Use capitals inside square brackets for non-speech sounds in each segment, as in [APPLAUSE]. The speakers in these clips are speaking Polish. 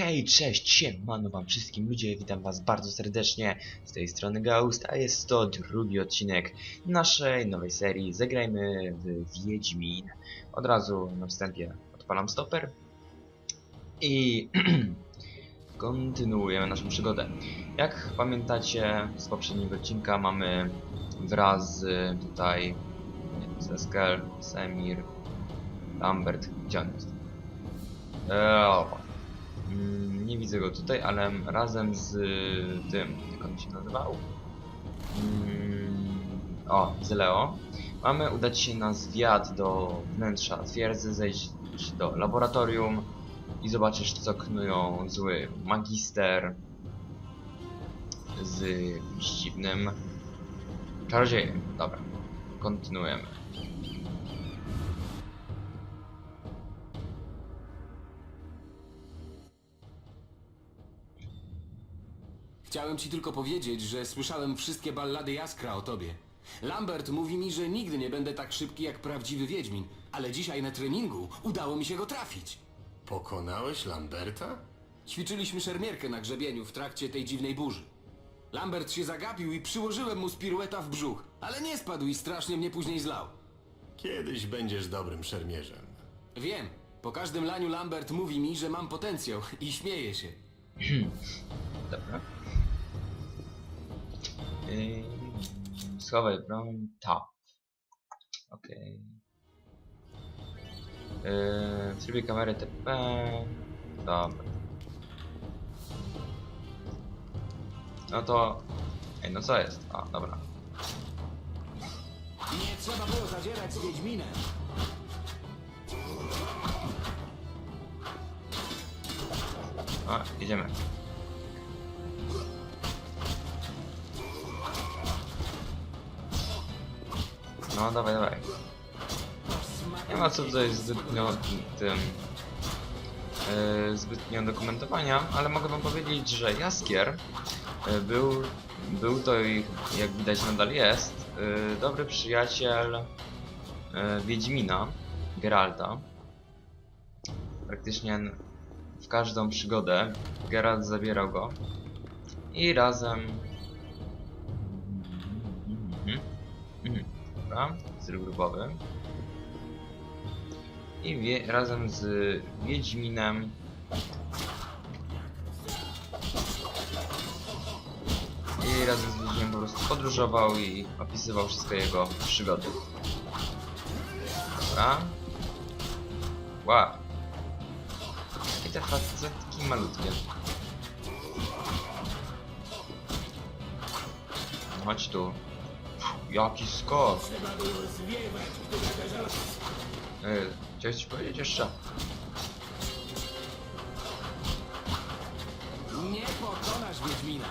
Hej, cześć, siemano wam wszystkim ludzie, witam was bardzo serdecznie, z tej strony Ghost, a jest to drugi odcinek naszej nowej serii Zagrajmy w Wiedźmin. Od razu na wstępie odpalam stoper i [CLEARS THROAT] kontynuujemy naszą przygodę. Jak pamiętacie z poprzedniego odcinka mamy wraz tutaj Seskel, Semir, Lambert, gdzie on jest? Eee, Nie widzę go tutaj, ale razem z y, tym, jak on się nazywał? Mm, O, z Leo. Mamy udać się na zwiat do wnętrza twierdzy, zejść do laboratorium i zobaczysz co knują zły magister z dziwnym czarodziejem. Dobra, kontynuujemy. Chciałem ci tylko powiedzieć, że słyszałem wszystkie ballady Jaskra o tobie. Lambert mówi mi, że nigdy nie będę tak szybki jak prawdziwy Wiedźmin, ale dzisiaj na treningu udało mi się go trafić. Pokonałeś Lamberta? Ćwiczyliśmy szermierkę na grzebieniu w trakcie tej dziwnej burzy. Lambert się zagapił i przyłożyłem mu z pirueta w brzuch, ale nie spadł i strasznie mnie później zlał. Kiedyś będziesz dobrym szermierzem. Wiem, po każdym laniu Lambert mówi mi, że mam potencjał i śmieje się. Dobra. Yy, schowaj broń. Tap. Okej. Yy, w trybie kamery TP. Dobra. No to... Ej, no co jest? A, dobra. Nie trzeba było zadzierać z Wiedźminem. A, jedziemy. No, dawaj, dawaj. Nie ma co tutaj zbytnio tym yy, zbytnio dokumentowania, ale mogę wam powiedzieć, że Jaskier yy, był, był to i jak widać nadal jest yy, dobry przyjaciel Wiedźmina, Geralta. Praktycznie w każdą przygodę Geralt zabierał go i razem Dobra, styl i wie, razem z Wiedźminem i razem z Wiedźminem po prostu podróżował i opisywał wszystkie jego przygody. Dobra. Wow. I te facetki malutkie. Chodź tu. Jaki skok. Yy, chciałeś coś powiedzieć jeszcze? Nie pokonasz Wiedźmina.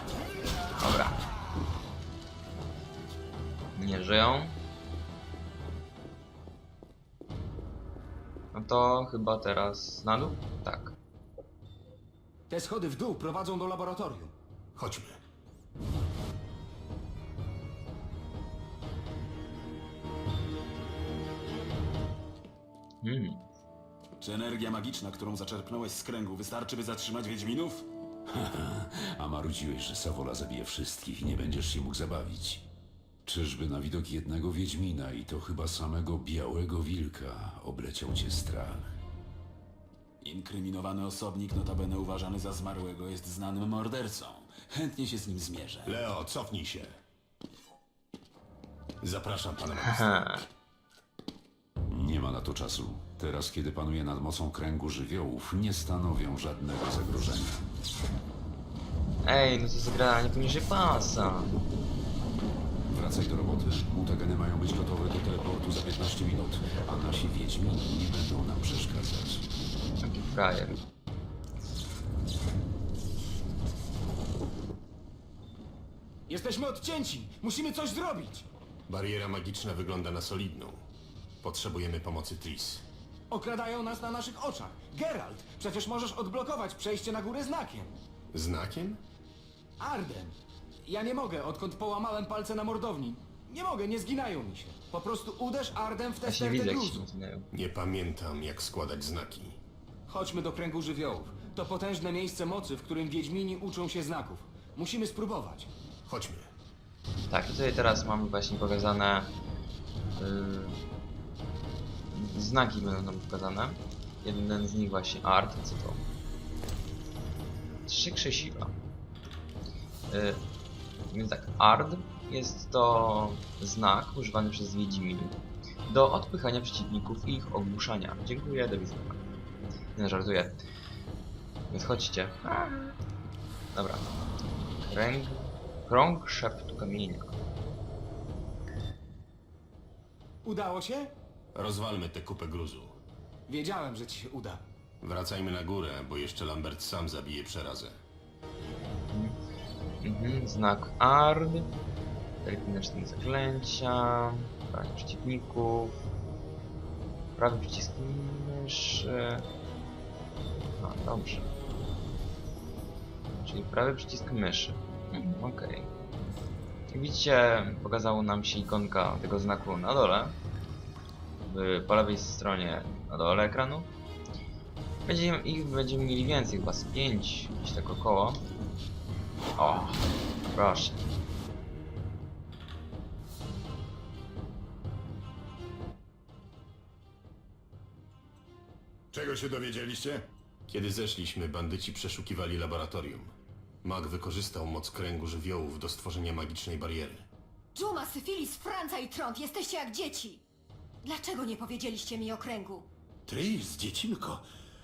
Dobra. Nie żyją. No to chyba teraz na dół? Tak. Te schody w dół prowadzą do laboratorium. Chodźmy. Hmm. Czy energia magiczna, którą zaczerpnąłeś z kręgu, wystarczy, by zatrzymać Wiedźminów? [LAUGHS] A marudziłeś, że Sawola zabije wszystkich i nie będziesz się mógł zabawić. Czyżby na widok jednego Wiedźmina i to chyba samego białego wilka obleciał cię strach? Inkryminowany osobnik, notabene uważany za zmarłego, jest znanym mordercą. Chętnie się z nim zmierzę. Leo, cofnij się. Zapraszam pana. [LAUGHS] Ma na to czasu. Teraz, kiedy panuje nad mocą kręgu żywiołów, nie stanowią żadnego zagrożenia. Ej, no to zagranie poniżej pasa. Wracaj do roboty. Mutageny mają być gotowe do teleportu za 15 minut, a nasi Wiedźmini nie będą nam przeszkadzać. Taki frajer. Jesteśmy odcięci! Musimy coś zrobić! Bariera magiczna wygląda na solidną. Potrzebujemy pomocy Tris. Okradają nas na naszych oczach. Geralt, przecież możesz odblokować przejście na górę znakiem. Znakiem? Arden. Ja nie mogę, odkąd połamałem palce na mordowni. Nie mogę, nie zginają mi się. Po prostu uderz Arden w tę Właśnie stertę widzę jak się gruzu. Nie pamiętam, jak składać znaki. Chodźmy do kręgu żywiołów. to potężne miejsce mocy, w którym Wiedźmini uczą się znaków. Musimy spróbować. Chodźmy. Tak, i tutaj teraz mamy właśnie pokazane yy, znaki będą nam pokazane. Jeden z nich właśnie art, co to? Trzy krzesiwa. Yy, więc tak, ard jest to znak używany przez Wiedźmin do odpychania przeciwników i ich ogłuszania. Dziękuję, do widzenia. Nie żartuję. Więc chodźcie. Dobra. Kręg, krąg szeptu kamienia. Udało się? Rozwalmy tę kupę gruzu. Wiedziałem, że ci się uda. Wracajmy na górę, bo jeszcze Lambert sam zabije przerazę. Mhm, znak Ard. Eliminaczne zaklęcia. Branie przeciwników. Prawy przycisk myszy. No, dobrze. Czyli prawy przycisk myszy. Mhm, Okej. Jak widzicie, pokazało nam się ikonka tego znaku na dole. W, po lewej stronie na dole ekranu. Będziemy, ich będziemy mieli więcej, chyba z 5, gdzieś tak około. O, proszę. Czego się dowiedzieliście? Kiedy zeszliśmy, bandyci przeszukiwali laboratorium. Mag wykorzystał moc kręgu żywiołów do stworzenia magicznej bariery. Dżuma, Syfilis, Franca i Trąd, jesteście jak dzieci. Dlaczego nie powiedzieliście mi o kręgu? Tris, dziecinko.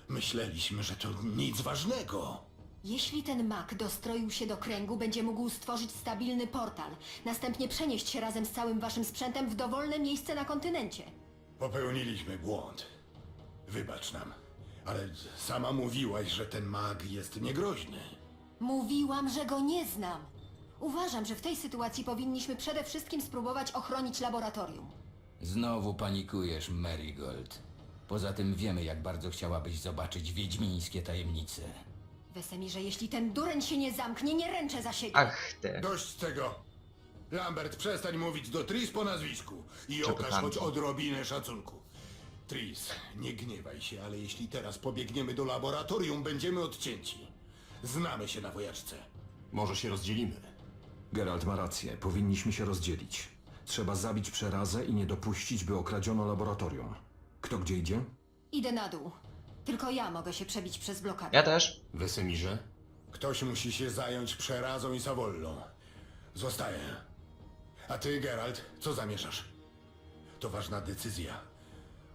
Myśleliśmy, że to nic ważnego. Jeśli ten mak dostroił się do kręgu, będzie mógł stworzyć stabilny portal, następnie przenieść się razem z całym waszym sprzętem w dowolne miejsce na kontynencie. Popełniliśmy błąd. Wybacz nam. Ale sama mówiłaś, że ten mag jest niegroźny. Mówiłam, że go nie znam. Uważam, że w tej sytuacji powinniśmy przede wszystkim spróbować ochronić laboratorium. Znowu panikujesz, Marigold. Poza tym wiemy, jak bardzo chciałabyś zobaczyć wiedźmińskie tajemnice. Wesemirze, jeśli ten dureń się nie zamknie, nie ręczę za siebie. Ach ty. Dość tego. Lambert, przestań mówić do Tris po nazwisku i okaż choć odrobinę szacunku. Tris, nie gniewaj się, ale jeśli teraz pobiegniemy do laboratorium, będziemy odcięci. Znamy się na wojaczce. Może się rozdzielimy. Geralt ma rację, powinniśmy się rozdzielić. Trzeba zabić przerazę i nie dopuścić, by okradziono laboratorium. Kto gdzie idzie? Idę na dół. Tylko ja mogę się przebić przez blokadę. Ja też. Wesemirze? Ktoś musi się zająć przerazą i Savollą. Zostaję. A ty, Geralt, co zamierzasz? To ważna decyzja.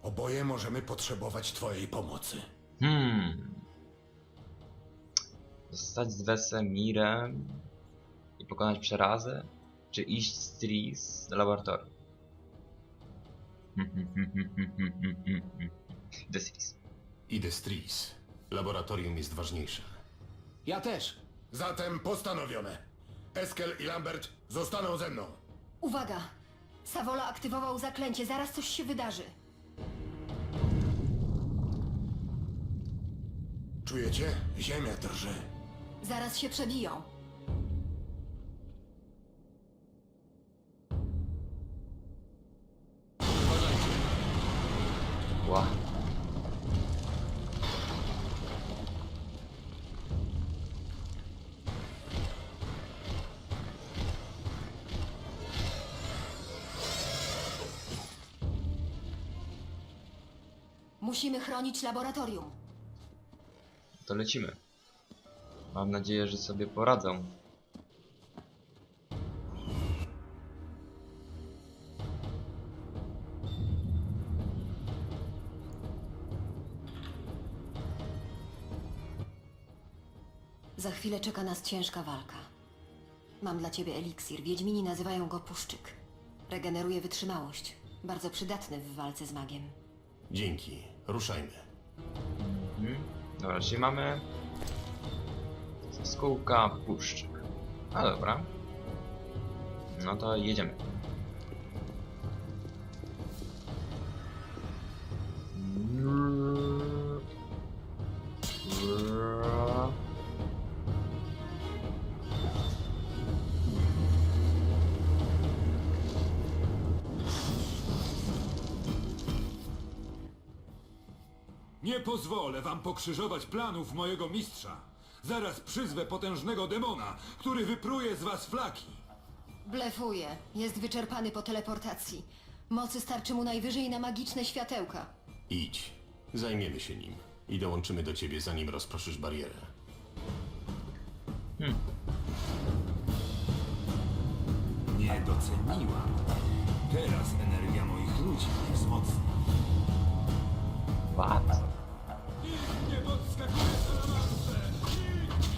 Oboje możemy potrzebować twojej pomocy. Hmm. Zostać z Wesemirem i pokonać przerazę? Czy iść z Tris do laboratorium? Decis. [LAUGHS] Idę z Tris. Laboratorium jest ważniejsze. Ja też. Zatem postanowione. Eskel i Lambert zostaną ze mną. Uwaga! Savola aktywował zaklęcie, zaraz coś się wydarzy. Czujecie? Ziemia drży. Zaraz się przebiją. Musimy chronić laboratorium. To lecimy. Mam nadzieję, że sobie poradzą. Za chwilę czeka nas ciężka walka. Mam dla ciebie eliksir. Wiedźmini nazywają go puszczyk. Regeneruje wytrzymałość. Bardzo przydatny w walce z magiem. Dzięki. Ruszajmy. Mhm. Dobra, czyli mamy... Skółka, puszczyk. A dobra. No to jedziemy. Nie pozwolę wam pokrzyżować planów mojego mistrza. Zaraz przyzwę potężnego demona, który wypruje z was flaki. Blefuje. Jest wyczerpany po teleportacji. Mocy starczy mu najwyżej na magiczne światełka. Idź. Zajmiemy się nim. I dołączymy do ciebie, zanim rozproszysz barierę. Nie doceniłam. Teraz energia moich ludzi wzmocni. What? Nie!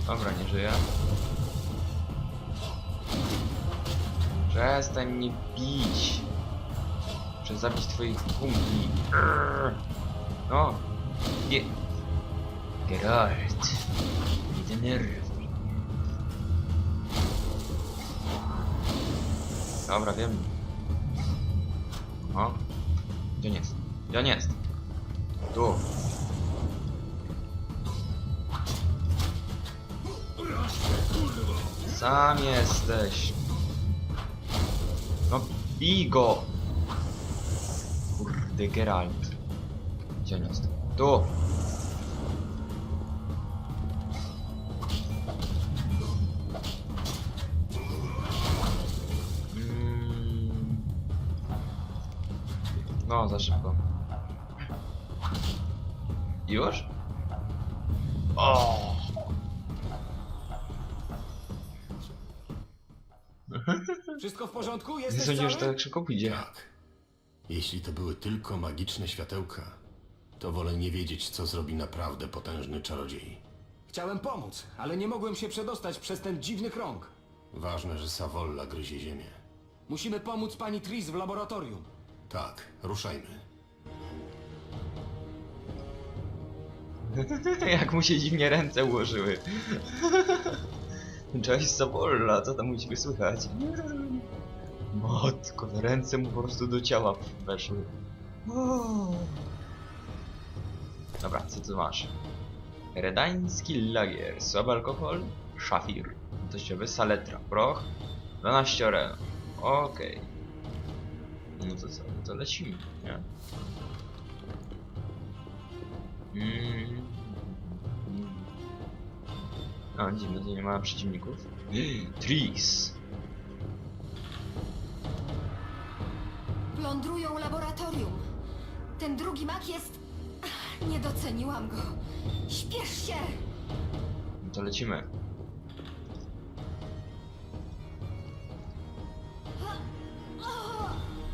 Dobra, nie żyję. Przestań mnie bić. Muszę zabić twoich kumpli. No. Nie. Geralt. Nie denerwuj. Dobra, wiem. O. Gdzie on jest? Gdzie on jest? Tu. Sam jesteś. No bij go. Kurde, Geralt. Gdzie on jest? Tu. Mm. No, za szybko. Już? O! Wszystko w porządku? Nie Jesteś sądziłem, że to cały? tak szybko pójdzie. Tak. Jeśli to były tylko magiczne światełka, to wolę nie wiedzieć, co zrobi naprawdę potężny czarodziej. Chciałem pomóc, ale nie mogłem się przedostać przez ten dziwny krąg. Ważne, że Savolla gryzie ziemię. Musimy pomóc pani Tris w laboratorium. Tak, ruszajmy. [LAUGHS] Jak mu się dziwnie ręce ułożyły. [LAUGHS] Cześć Sabolla, co tam u ciebie słychać? Matko, ręce mu po prostu do ciała weszły. Dobra, co ty masz? Redański lagier, słaby alkohol, szafir, teściowy saletra, proch, 12 oren. Okej. No to co, to lecimy, nie? Mm. A, dziwne, to nie ma przeciwników. Tris! Plądrują laboratorium. Ten drugi mak jest... Ach, Nie doceniłam go. Śpiesz się! No to lecimy.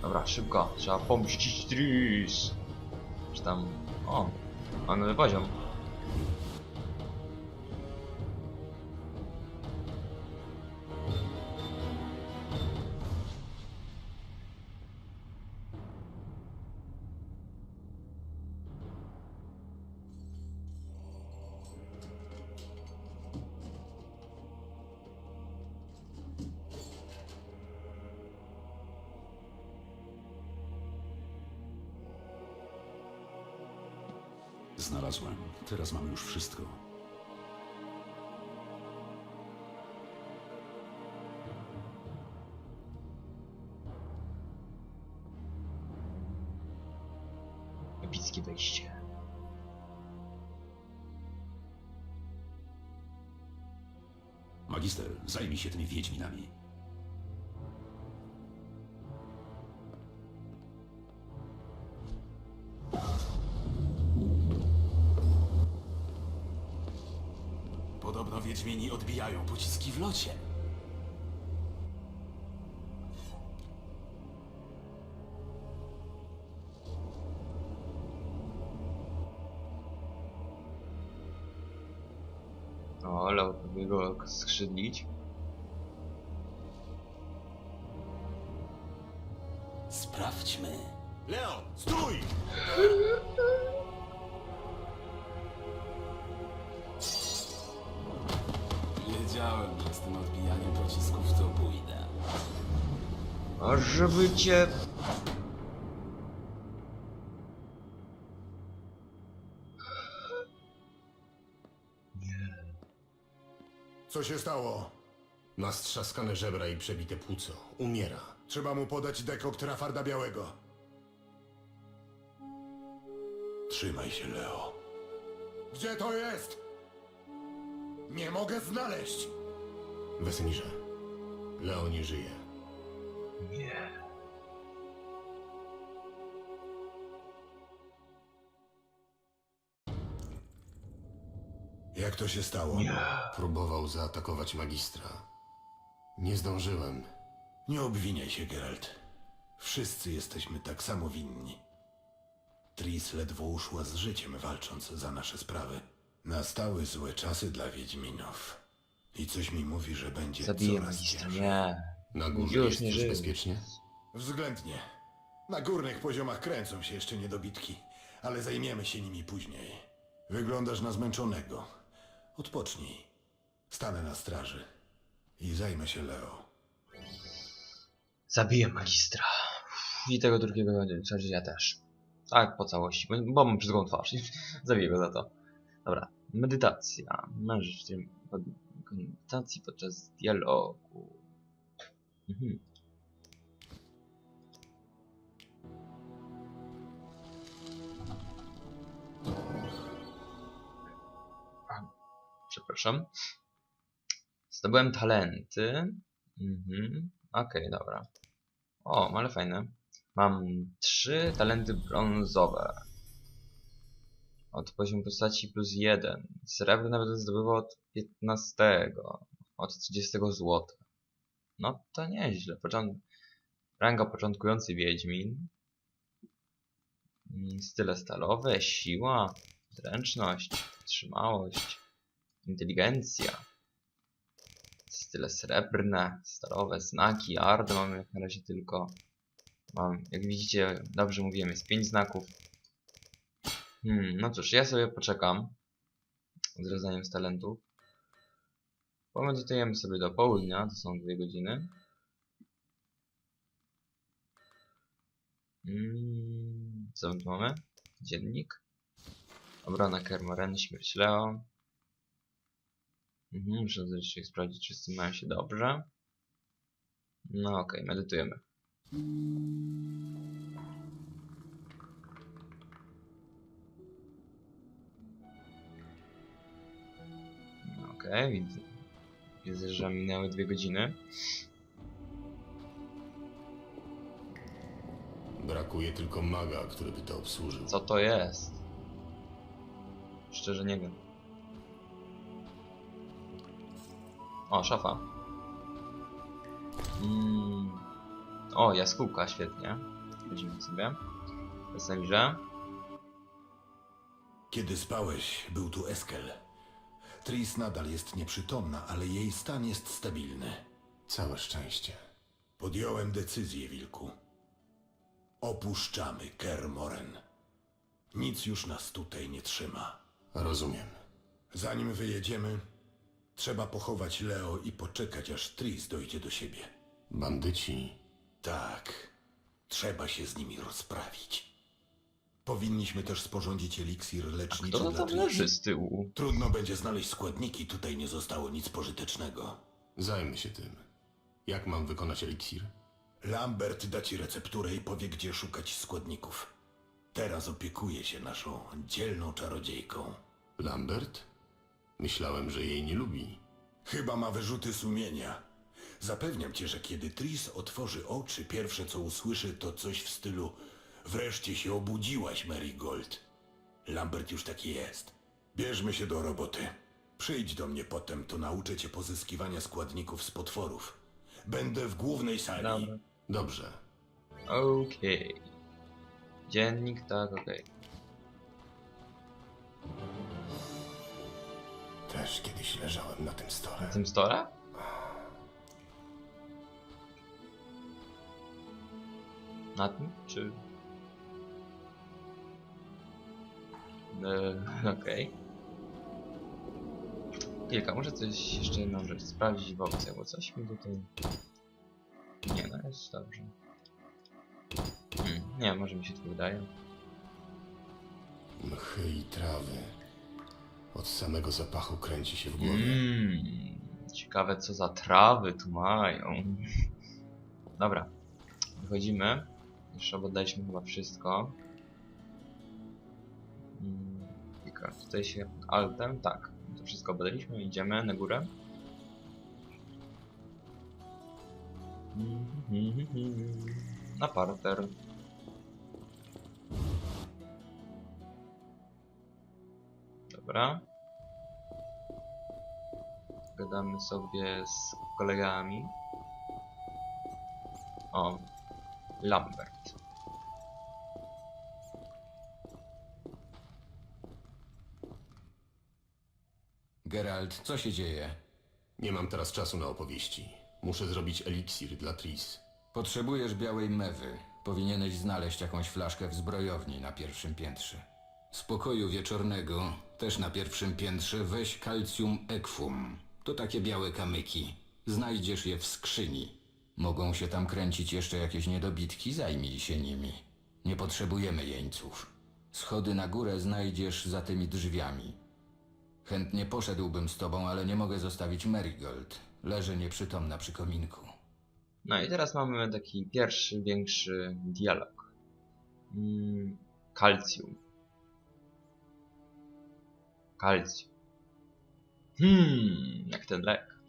Dobra, szybko. Trzeba pomścić Tris. Czy tam... O, ma nowy poziom. Znalazłem. Teraz mamy już wszystko. Epickie wejście. Magister, zajmij się tymi wiedźminami. Wiedźmini odbijają pociski w locie. O, ale próbuję go skrzydlić. Żeby cię... Co się stało? Ma strzaskane żebra i przebite płuco. Umiera. Trzeba mu podać dekokt Rafarda Białego. Trzymaj się, Leo. Gdzie to jest? Nie mogę znaleźć. Wesemirze, Leo nie żyje. Nie. Jak to się stało? Próbował zaatakować magistra. Nie zdążyłem. Nie obwiniaj się, Geralt. Wszyscy jesteśmy tak samo winni. Tris ledwo uszła z życiem, walcząc za nasze sprawy. Nastały złe czasy dla Wiedźminów. I coś mi mówi, że będzie Zabiję coraz magistra. ciężej. Nie. Na górze Już jest nie już żyje. bezpiecznie? Względnie. Na górnych poziomach kręcą się jeszcze niedobitki, ale zajmiemy się nimi później. Wyglądasz na zmęczonego. Odpocznij. Stanę na straży. I zajmę się Leo. Zabiję magistra. I tego drugiego czarodzieja też. Tak, po całości, bo, bo mam brzydką twarz. Zabiję go za to. Dobra, medytacja. Możesz w tym pod- medytacji podczas dialogu. Mhm. A, Przepraszam. Zdobyłem talenty. Mhm. Okej, dobra. O, ale fajne. Mam trzy talenty brązowe. Od poziomu postaci plus jeden. Srebro nawet zdobywa od 15. Od 30 złota. No to nieźle. Począt... Ranga początkujący Wiedźmin. Mm, Style stalowe, siła, zręczność, wytrzymałość, inteligencja. Style srebrne, stalowe, znaki, ard mamy jak na razie tylko. Mam, jak widzicie, dobrze mówiłem, jest 5 znaków. Hmm, no cóż, ja sobie poczekam z rozdaniem z talentów. Pomedytujemy sobie do południa, to są dwie godziny. Mm, co my mamy? Dziennik. Obrona Kermoren, śmierć Leo. Mhm, muszę zresztą sprawdzić, czy tym mają się dobrze. No okej, medytujemy. Okej, widzę. Widzę, że minęły dwie godziny. Brakuje tylko maga, który by to obsłużył. Co to jest? Szczerze nie wiem. O, szafa. Mm. O, jaskółka, świetnie. Chodzimy sobie. Weselirze. Kiedy spałeś, był tu Eskel. Tris nadal jest nieprzytomna, ale jej stan jest stabilny. Całe szczęście. Podjąłem decyzję, Wilku. Opuszczamy Kermoren. Nic już nas tutaj nie trzyma. Rozumiem. Zanim wyjedziemy, trzeba pochować Leo i poczekać, aż Tris dojdzie do siebie. Bandyci. Tak, trzeba się z nimi rozprawić. Powinniśmy też sporządzić eliksir leczniczy Kto dla tam leży Tris. z tyłu? Trudno będzie znaleźć składniki, tutaj nie zostało nic pożytecznego. Zajmę się tym. Jak mam wykonać eliksir? Lambert da ci recepturę i powie, gdzie szukać składników. Teraz opiekuje się naszą dzielną czarodziejką. Lambert? Myślałem, że jej nie lubi. Chyba ma wyrzuty sumienia. Zapewniam cię, że kiedy Tris otworzy oczy, pierwsze co usłyszy to coś w stylu Wreszcie się obudziłaś, Marigold. Lambert już taki jest. Bierzmy się do roboty. Przyjdź do mnie potem, to nauczę cię pozyskiwania składników z potworów. Będę w głównej sali. Dobra. Dobrze. Okej. Dziennik, tak, okej. Też kiedyś leżałem na tym Na stole. tym stole? Na tym, czy... E, Okej. Kilka, muszę coś jeszcze jedną rzecz sprawdzić w opcjach, bo coś mi tutaj... Nie, no jest dobrze. Hmm, nie, może mi się to wydaje. Mchy i trawy. Od samego zapachu kręci się w głowie. Mmm, ciekawe co za trawy tu mają. Dobra, wychodzimy. Już oddaliśmy chyba wszystko. Dobra, tutaj się altem, tak. To wszystko badaliśmy, idziemy na górę. Na parter. Dobra. Gadamy sobie z kolegami. O, Lambert. Geralt, co się dzieje? Nie mam teraz czasu na opowieści. Muszę zrobić eliksir dla Tris. Potrzebujesz białej mewy. Powinieneś znaleźć jakąś flaszkę w zbrojowni na pierwszym piętrze. Z pokoju wieczornego, też na pierwszym piętrze, weź calcium equum. To takie białe kamyki. Znajdziesz je w skrzyni. Mogą się tam kręcić jeszcze jakieś niedobitki, zajmij się nimi. Nie potrzebujemy jeńców. Schody na górę znajdziesz za tymi drzwiami. Chętnie poszedłbym z tobą, ale nie mogę zostawić Marigold. Leży nieprzytomna przy kominku. No i teraz mamy taki pierwszy, większy dialog. Mm, kalcium. Kalcium. Hmm, jak ten lek.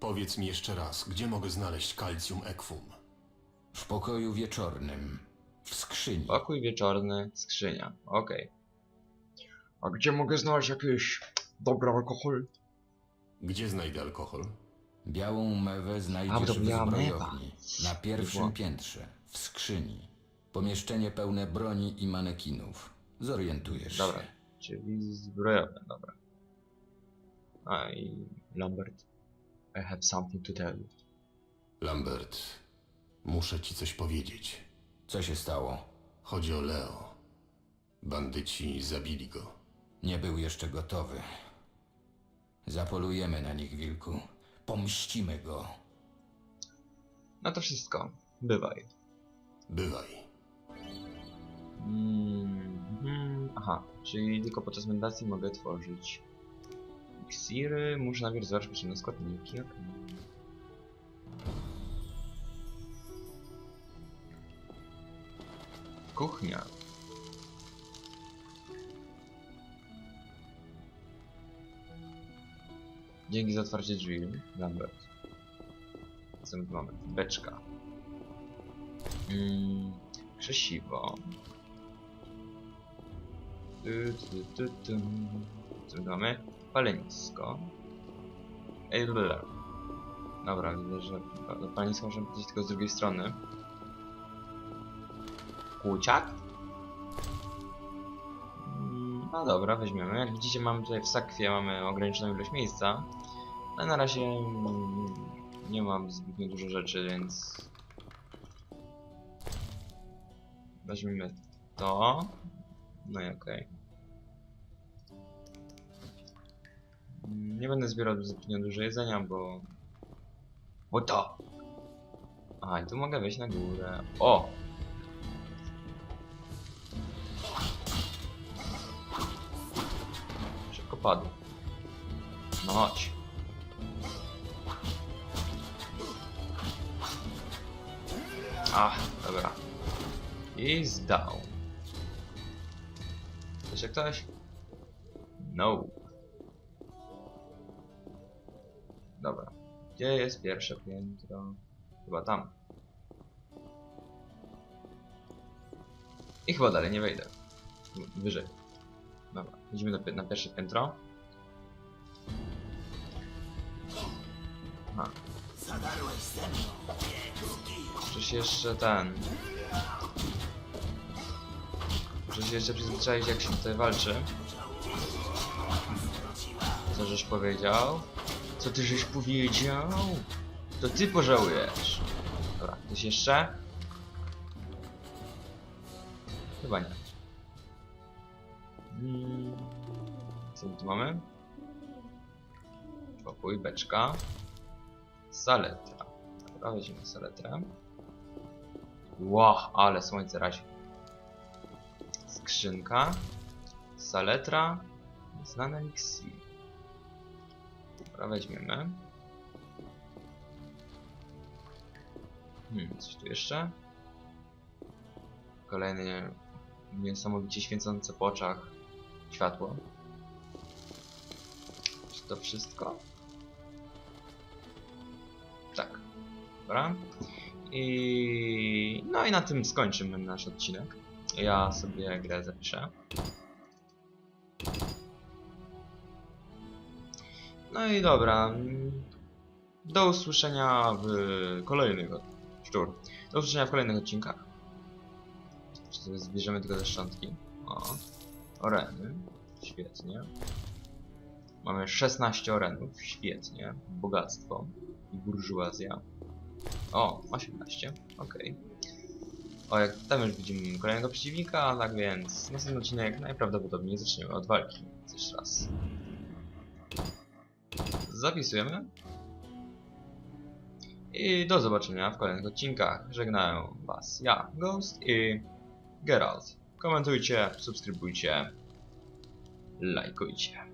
Powiedz mi jeszcze raz, gdzie mogę znaleźć calcium equum? W pokoju wieczornym. W skrzyni. Pokój wieczorny, skrzynia. Okej. A gdzie mogę znaleźć jakiś dobry alkohol? Gdzie znajdę alkohol? Białą mewę znajdziesz w biała zbrojowni. Na pierwszym piętrze. W skrzyni. Pomieszczenie pełne broni i manekinów. Zorientujesz Dobra, się. czyli zbrojowe, dobra. A i Lambert. I have something to tell you. Lambert, muszę ci coś powiedzieć. Co się stało? Chodzi o Leo. Bandyci zabili go. Nie był jeszcze gotowy. Zapolujemy na nich, wilku. Pomścimy go. No to wszystko. Bywaj. Bywaj. Mm, aha, czyli tylko podczas medytacji mogę tworzyć iksiry. Muszę najpierw zobaczyć potrzebne składniki. okej. Kuchnia. Dzięki za otwarcie drzwi, Lambert. Tu mamy? Beczka. Mm, krzesiwo. Co mamy? Palenisko. Ej, bla. Dobra, widzę, że do paleniska możemy podejść tylko z drugiej strony. Kłuciak? No dobra, weźmiemy. Jak widzicie, mamy tutaj w sakwie mamy ograniczoną ilość miejsca. Ale na razie nie mam zbytnio dużo rzeczy, więc Weźmiemy to. No i okej. Mm, Nie będę zbierał zbytnio dużo jedzenia, bo... O to! A, i tu mogę wejść na górę. O! Szybko padł. No chodź. Ach, dobra. I zdał. Jeszcze ktoś? No. Dobra. Gdzie jest pierwsze piętro? Chyba tam. I chyba dalej nie wejdę. Wyżej. Dobra, idziemy na, na pierwsze piętro. Aha. Przecież jeszcze ten. Się jeszcze przyzwyczaić jak się tutaj walczy. Co żeś powiedział? Co ty żeś powiedział? To ty pożałujesz. Dobra, ktoś jeszcze? Chyba nie. Co tu mamy? Pokój, beczka. Saletra. Dobra, weźmiemy saletrę. Ło, ale słońce razi. Skrzynka. Saletra. Znane eliksir. Dobra, weźmiemy. Hmm, coś tu jeszcze? Kolejny niesamowicie świecące po oczach światło. Czy to wszystko? Tak. Dobra. I no i na tym skończymy nasz odcinek. Ja sobie grę zapiszę. No i dobra. Do usłyszenia w kolejnych. Szczur. Do usłyszenia w kolejnych odcinkach. Zbierzemy tylko ze szczątki. O. Oreny. Świetnie. Mamy 16 orenów. Świetnie. Bogactwo. I burżuazja. O, 18. Okej. O, jak tam już widzimy kolejnego przeciwnika, tak więc następny odcinek najprawdopodobniej zaczniemy od walki. Jeszcze raz. Zapisujemy. I do zobaczenia w kolejnych odcinkach. Żegnają Was ja, Ghost i Geralt. Komentujcie, subskrybujcie, lajkujcie.